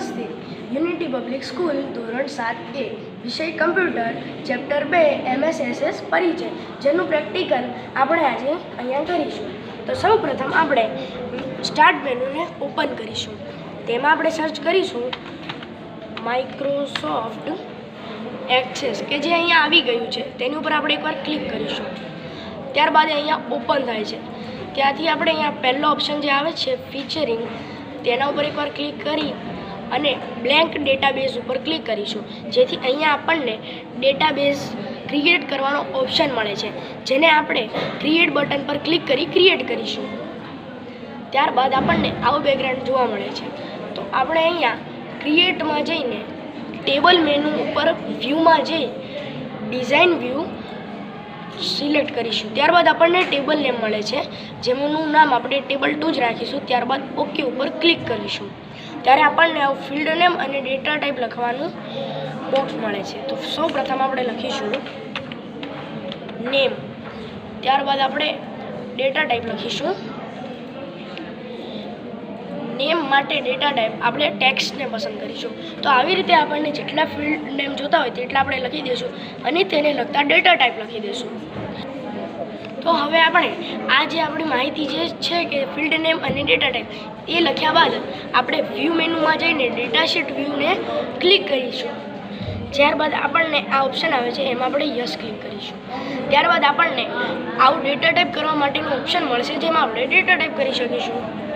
નમસ્તે unity public school ધોરણ સાત એ. વિષય કમ્પ્યુટર ચેપ્ટર બે એમએસએસએસ પરિચય. જેનું પ્રેક્ટિકલ આપણે આજે અહીંયા કરીશું. તો સૌ પ્રથમ આપણે સ્ટાર્ટ મેનુને ઓપન કરીશું. તેમાં આપણે સર્ચ કરીશું માઇક્રોસોફ્ટ એક્સેસ કે જે અહીંયા આવી ગયું છે. તેની ઉપર આપણે એકવાર ક્લિક કરીશું. ત્યારબાદ અહીંયા ઓપન થાય છે. ત્યાંથી આપણે અહીંયા પહેલો ઓપ્શન જે આવે છે ફીચરિંગ તેના ઉપર એકવાર ક્લિક કરી અને બ્લેન્ક ડેટાબેઝ ઉપર ક્લિક કરીશું. જેથી અહીંયા આપણને ડેટાબેઝ ક્રિએટ કરવાનો ઓપ્શન મળે છે. જેને આપણે ક્રિએટ બટન પર ક્લિક કરી ક્રિએટ કરીશું. ત્યારબાદ આપણને આવું બેકગ્રાઉન્ડ જોવા મળે છે. તો આપણે અહીંયા ક્રિએટમાં જઈને ટેબલ મેનુ ઉપર વ્યૂમાં જઈ ડિઝાઇન વ્યૂ સિલેક્ટ કરીશું. ત્યારબાદ આપણને ટેબલ નેમ મળે છે. જેમનું નામ આપણે ટેબલ ટુ જ રાખીશું. ત્યારબાદ ઓકે ઉપર ક્લિક કરીશું. ત્યારે આપણને ફિલ્ડ નેમ અને ડેટા ટાઈપ લખવાનું બોક્સ મળે છે. તો સૌ આપણે લખીશું નેમ ત્યારબાદ આપણે ડેટા ટાઈપ લખીશું. નેમ માટે ડેટા ટાઈપ આપણે ટેક્સ્ટને પસંદ કરીશું. તો આવી રીતે આપણને જેટલા ફિલ્ડ નેમ જોતા હોય તેટલા આપણે લખી દઈશું અને તેને લગતા ડેટા ટાઈપ લખી દઈશું. તો હવે આપણે આ જે આપણી માહિતી જે છે કે ફિલ્ડ નેમ અને ડેટા ટાઈપ એ લખ્યા બાદ આપણે વ્યૂ મેનુમાં જઈને ડેટા શીટ વ્યૂને ક્લિક કરીશું. ત્યારબાદ આપણને આ ઓપ્શન આવે છે, એમાં આપણે યસ ક્લિક કરીશું. ત્યારબાદ આપણને આવું ડેટા ટાઈપ કરવા માટેનું ઓપ્શન મળશે, જેમાં આપણે ડેટા ટાઈપ કરી શકીશું.